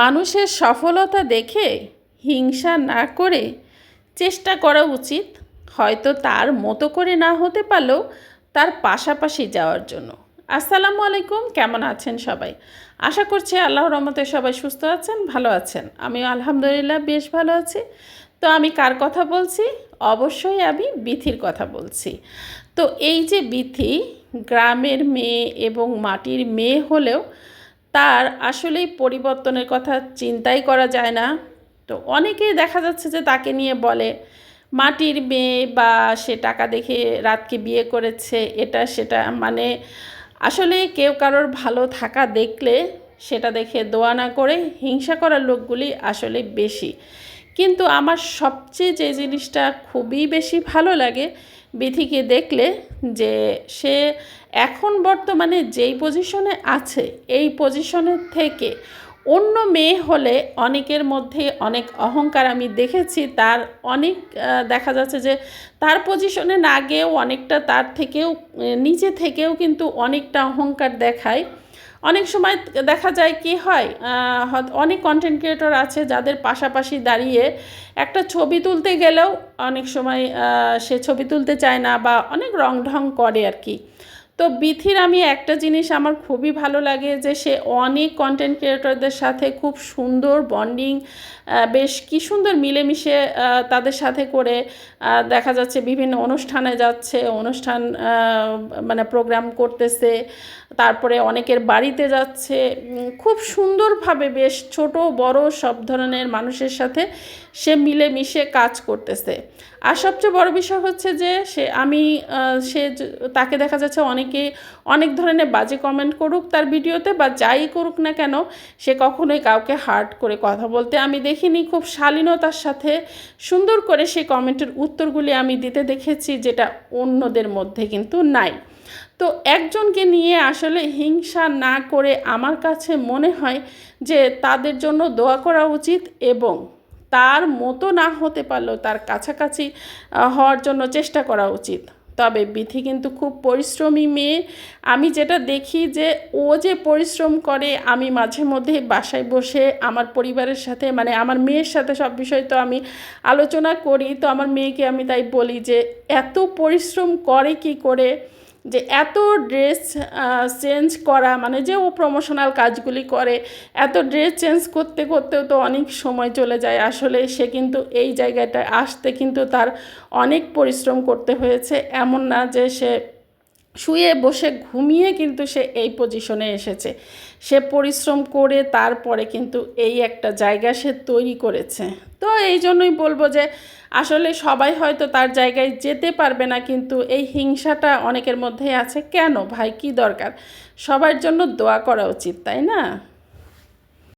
মানুষের সফলতা দেখে হিংসা না করে চেষ্টা করা উচিত। হয়তো তার মতো করে না হতে পারলেও তার পাশাপাশি যাওয়ার জন্য। আসসালামু আলাইকুম, কেমন আছেন সবাই? আশা করছি আল্লাহ রহমতে সবাই সুস্থ আছেন, ভালো আছেন। আমিও আলহামদুলিল্লাহ বেশ ভালো আছি। তো আমি কার কথা বলছি? অবশ্যই আমি বিথির কথা বলছি। তো এই যে বিথি, গ্রামের মেয়ে এবং মাটির মেয়ে হলেও তার আসলেই পরিবর্তনের কথা চিন্তাই করা যায় না। তো অনেকেই দেখা যাচ্ছে যে তাকে নিয়ে বলে, মাটির মেয়ে বা সে টাকা দেখে রাতকে বিয়ে করেছে, এটা সেটা। মানে আসলে কেউ কারোর ভালো থাকা দেখলে সেটা দেখে দোয়া না করে হিংসা করার লোকগুলি আসলে বেশি। কিন্তু আমার সবচেয়ে যে জিনিসটা খুবই বেশি ভালো লাগে বিথিকে দেখলে যে সে এখন বর্তমানে যেই পজিশনে আছে, এই পজিশনের থেকে অন্য মেয়ে হলে অনেকের মধ্যে অনেক অহংকার আমি দেখেছি। তার অনেক দেখা যাচ্ছে যে তার পজিশনে না গিয়েও অনেকটা তার থেকেও নিচে থেকেও কিন্তু অনেকটা অহংকার দেখায়। অনেক সময় দেখা যায় কি হয় অনেক কন্টেন্ট ক্রিয়েটর আছে যাদের পাশাপাশি দাঁড়িয়ে একটা ছবি তুলতে গেলেও অনেক সময় সে ছবি তুলতে চায় না বা অনেক রং ঢং করে আর কি। তো বিথির আমি একটা জিনিস আমার খুবই ভালো লাগে যে সে অনেক কন্টেন্ট ক্রিয়েটরদের সাথে খুব সুন্দর বন্ডিং বেশ কি সুন্দর মিলেমিশে তাদের সাথে করে দেখা যাচ্ছে বিভিন্ন অনুষ্ঠানে যাচ্ছে, অনুষ্ঠান মানে প্রোগ্রাম করতেছে, তারপরে অনেকের বাড়িতে যাচ্ছে খুব সুন্দরভাবে বেশ ছোট, বড় সব ধরনের মানুষের সাথে সে মিলেমিশে কাজ করতেছে। আর সবচেয়ে বড় বিষয় হচ্ছে যে সে আমি সে তাকে দেখা যাচ্ছে অনেকে অনেক ধরনের বাজে কমেন্ট করুক তার ভিডিওতে বা যাই করুক না কেন, সে কখনোই কাউকে হার্ট করে কথা বলতে আমি দেখিনি। খুব শালীনতার সাথে সুন্দর করে সেই কমেন্টের উত্তরগুলি আমি দিতে দেখেছি যেটা অন্যদের মধ্যে কিন্তু নাই। তো একজনকে নিয়ে আসলে হিংসা না করে আমার কাছে মনে হয় যে তাদের জন্য দোয়া করা উচিত এবং তার মতো না হতে পারলেও তার কাছাকাছি হওয়ার জন্য চেষ্টা করা উচিত। তবে বিথি কিন্তু খুব পরিশ্রমী মেয়ে। আমি যেটা দেখি যে ও যে পরিশ্রম করে, আমি মাঝে মধ্যে বাসায় বসে আমার পরিবারের সাথে মানে আমার মেয়ের সাথে সব বিষয় তো আমি আলোচনা করি। তো আমার মেয়েকে আমি তাই বলি যে, এত পরিশ্রম করে কি করে? যে এত ড্রেস চেঞ্জ করা মানে যে ও প্রমোশনাল কাজগুলি করে, এত ড্রেস চেঞ্জ করতে করতেও তো অনেক সময় চলে যায়। আসলে সে কিন্তু এই জায়গাটায় আসতে কিন্তু তার অনেক পরিশ্রম করতে হয়েছে। এমন না যে সে শুয়ে বসে ঘুমিয়ে কিন্তু সে এই পজিশনে এসেছে। সে পরিশ্রম করে তারপরে কিন্তু এই একটা জায়গা সে তৈরি করেছে। তো এই জন্যই বলব যে, আসলে সবাই হয়তো তার জায়গায় যেতে পারবে না, কিন্তু এই হিংসাটা অনেকের মধ্যেই আছে। কেন? ভাই, কি দরকার? সবার জন্য দোয়া করা উচিত, তাই না?